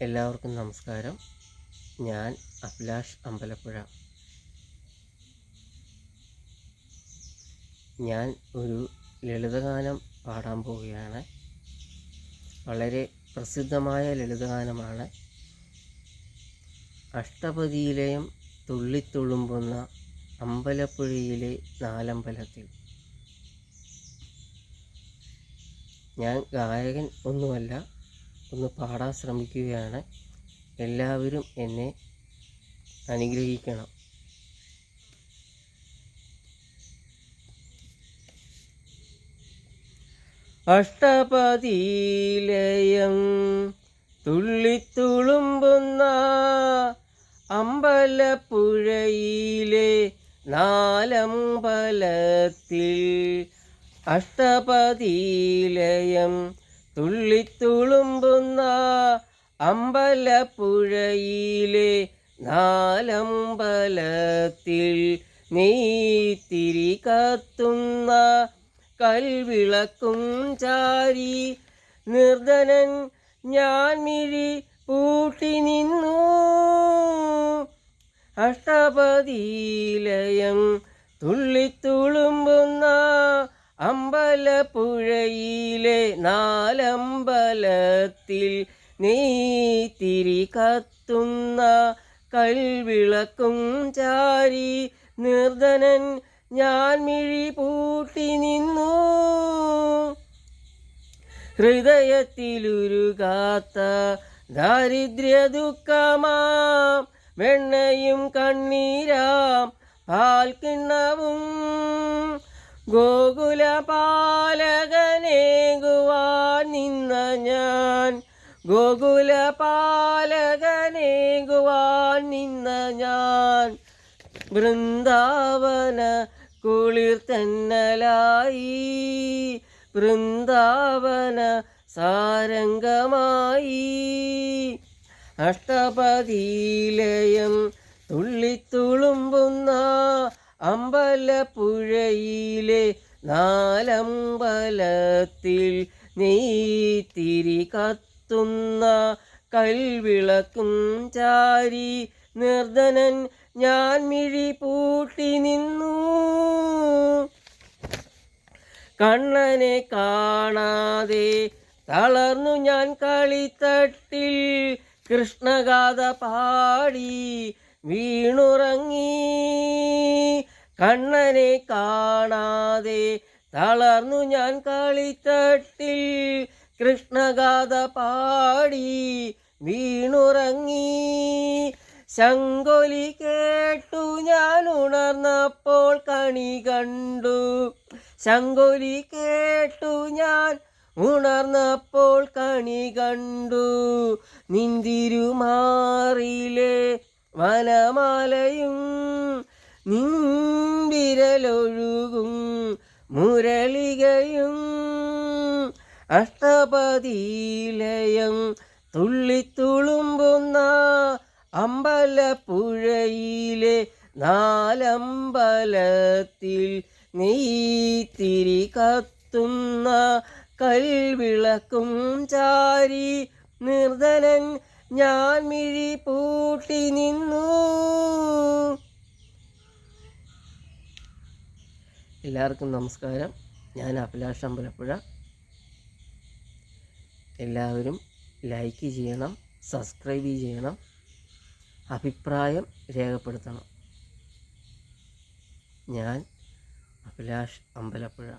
എല്ലാവർക്കും നമസ്കാരം. ഞാൻ അഭിലാഷ് അമ്പലപ്പുഴ. ഞാൻ ഒരു ലളിതഗാനം പാടാൻ പോവുകയാണ്. വളരെ പ്രസിദ്ധമായ ലളിതഗാനമാണ്. അഷ്ടപതിയിലെയും തുള്ളിത്തുളുമ്പുന്ന അമ്പലപ്പുഴയിലെ നാലമ്പലത്തിൽ. ഞാൻ ഗായകൻ ഒന്നുമല്ല ഒന്ന് പാടാൻ ശ്രമിക്കുകയാണ്. എല്ലാവരും എന്നെ അനുഗ്രഹിക്കണം. അഷ്ടപതിയിലയം തുള്ളിത്തുളുമ്പുന്ന അമ്പലപ്പുഴയിലെ നാലമ്പലത്തിൽ അഷ്ടപതിയിലയം തുള്ളിത്തുളുമ്പുന്ന അമ്പലപ്പുഴയിലെ നാലമ്പലത്തിൽ നെയ്ത്തിരി കത്തുന്ന കൽവിളക്കും ചാരി നിർധനൻ ഞാൻ മിഴി പൂട്ടി നിന്നു. അഷ്ടപതിയിലയം തുള്ളിത്തുളുമ്പുന്ന അമ്പലപ്പുഴയിലെ നാലമ്പലത്തിൽ നെയ്ത്തിരി കത്തുന്ന കൽവിളക്കും ചാരി നിർധനൻ ഞാൻ മിഴി പൂട്ടി നിന്നു. ഹൃദയത്തിലുരുകാത്ത ദാരിദ്ര്യ ദുഃഖമാം വെണ്ണയും കണ്ണീരാം പാൽക്കിണ്ണവും. ഗോകുല പാലകനേകുവാൻ നിന്ന ഞാൻ ഗോകുല പാലകനേകുവാൻ നിന്ന ഞാൻ വൃന്ദാവന കുളിർ തന്നലായി. വൃന്ദാവന സാരംഗമായി. അഷ്ടപതിയിലയം തുള്ളിത്തുളുമ്പുന്ന അമ്പലപ്പുഴയിലെ നാലമ്പലത്തിൽ നെയ്ത്തിരി കത്തുന്ന കൽവിളക്കും ചാരി നിർധനൻ ഞാൻ മിഴി പൂട്ടി നിന്നു. കണ്ണനെ കാണാതെ തളർന്നു ഞാൻ കളിത്തട്ടിൽ കൃഷ്ണഗാഥ പാടി വീണുറങ്ങി. കണ്ണനെ കാണാതെ തളർന്നു ഞാൻ കളിത്തട്ടിൽ കൃഷ്ണഗാഥ പാടി വീണുറങ്ങി. ശങ്കൊലി കേട്ടു ഞാൻ ഉണർന്നപ്പോൾ കണി കണ്ടു. ശങ്കൊലി കേട്ടു ഞാൻ ഉണർന്നപ്പോൾ കണി കണ്ടു. നിന്തിരുമാറിലെ വനമാലയും നിൻവിരലൊഴുകും മുരളികയും അഷ്ടപതിയിലയം തുള്ളിത്തുളുമ്പുന്ന അമ്പലപ്പുഴയിലെ നാലമ്പലത്തിൽ നെയ്ത്തിരി കത്തുന്ന കൽവിളക്കും ചാരി നിർധനൻ ഞാൻ മിഴി പൂട്ടി നിന്നു. എല്ലാവർക്കും നമസ്കാരം. ഞാൻ അഭിലാഷ് അമ്പലപ്പുഴ. എല്ലാവരും ലൈക്ക് ചെയ്യണം സബ്സ്ക്രൈബ് ചെയ്യണം അഭിപ്രായം രേഖപ്പെടുത്തണം. ഞാൻ അഭിലാഷ് അമ്പലപ്പുഴ.